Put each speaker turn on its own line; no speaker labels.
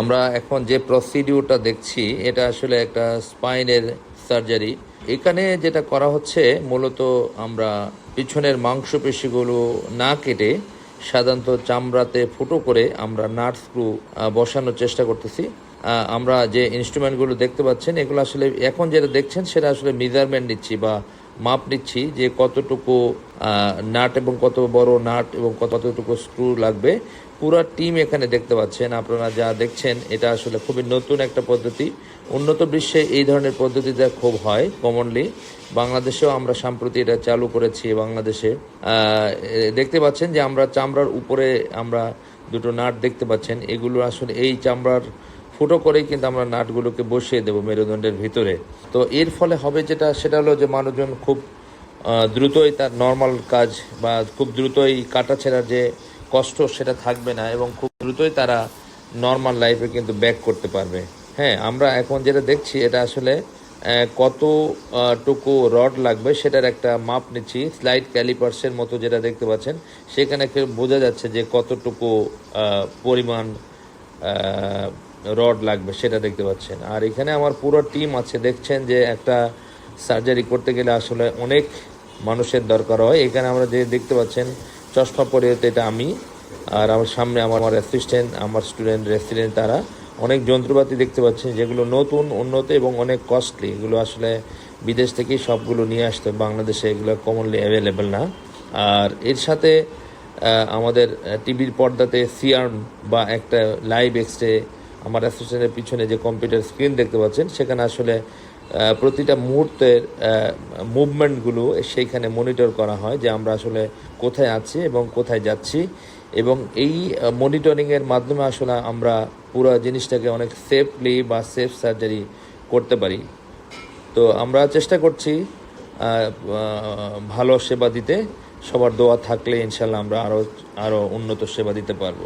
আমরা এখন যে প্রসিডিউরটা দেখছি, এটা আসলে একটা স্পাইনের সার্জারি এখানে যেটা করা হচ্ছে, মূলত আমরা পিছনের মাংসপেশিগুলো না কেটে সাধারণত চামড়াতে ফুটো করে আমরা নাট স্ক্রু বসানোর চেষ্টা করতেছি। আমরা যে ইনস্ট্রুমেন্টগুলো দেখতে পাচ্ছেন, এগুলো আসলে এখন যেটা দেখছেন, সেটা আসলে মেজারমেন্ট নিচ্ছি বা মাপ নিচ্ছি যে কতটুকু নাট এবং কত বড় নাট এবং কতটুকু স্ক্রু লাগবে। পুরো টিম এখানে দেখতে পাচ্ছেন। আপনারা যা দেখছেন, এটা আসলে খুবই নতুন একটা পদ্ধতি। উন্নত বিশ্বে এই ধরনের পদ্ধতিটা খুব হয় কমনলি বাংলাদেশেও আমরা সম্প্রতি এটা চালু করেছি বাংলাদেশে। দেখতে পাচ্ছেন যে আমরা চামড়ার উপরে আমরা দুটো নাট দেখতে পাচ্ছেন। এগুলো আসলে এই চামড়ার ফুটো করেই কিন্তু আমরা নাটগুলোকে বসিয়ে দেবো মেরুদণ্ডের ভিতরে। তো এর ফলে হবে যেটা, সেটা হলো যে মানুষজন খুব দ্রুতই তার নর্মাল কাজ বা খুব দ্রুতই কাটা ছেঁড়ার যে কষ্ট সেটা থাকবে না এবং খুব দ্রুতই তারা নর্মাল লাইফে কিন্তু ব্যাক করতে পারবে। হ্যাঁ আমরা এখন যেটা দেখছি এটা আসলে আহ, কত টুকু রড লাগবে সেটার একটা মাপ নিচ্ছি স্লাইড ক্যালিপার্সের মতো যেটা দেখতে পাচ্ছেন। সেখানে বোঝা যাচ্ছে যে কতটুকু পরিমাণ রড লাগবে সেটা দেখতে পাচ্ছেন। আর এখানে আমার পুরো টিম আছে দেখছেন যে একটা সার্জারি করতে গেলে আসলে অনেক মানুষের দরকার হয়। এখানে আমরা যে দেখতে পাচ্ছেন চশমা পরে এটা আমি। আর আমার সামনে আমার আমার অ্যাসিস্ট্যান্ট আমার স্টুডেন্ট রেসিডেন্ট তারা অনেক যন্ত্রপাতি দেখতে পাচ্ছেন, যেগুলো নতুন, উন্নত এবং অনেক কস্টলি এগুলো আসলে বিদেশ থেকেই সবগুলো নিয়ে আসতে বাংলাদেশে এগুলো কমনলি অ্যাভেলেবেল না। আর এর সাথে আমাদের টিভির পর্দাতে সিয়ার্ম বা একটা লাইভ এক্সরে আমার অ্যাসিস্ট্যান্টের পিছনে যে কম্পিউটার স্ক্রিন দেখতে পাচ্ছেন, সেখানে আসলে প্রতিটা মুহূর্তের মুভমেন্টগুলো সেইখানে মনিটর করা হয় যে আমরা আসলে কোথায় আছি এবং কোথায় যাচ্ছি। এবং এই মনিটরিংয়ের মাধ্যমে আসলে আমরা পুরো জিনিসটাকে অনেক সেফলি বা সেফ সার্জারি করতে পারি। তো আমরা চেষ্টা করছি ভালো সেবা দিতে। সবার দোয়া থাকলে ইনশাল্লাহ আমরা আরও আরও উন্নত সেবা দিতে পারব।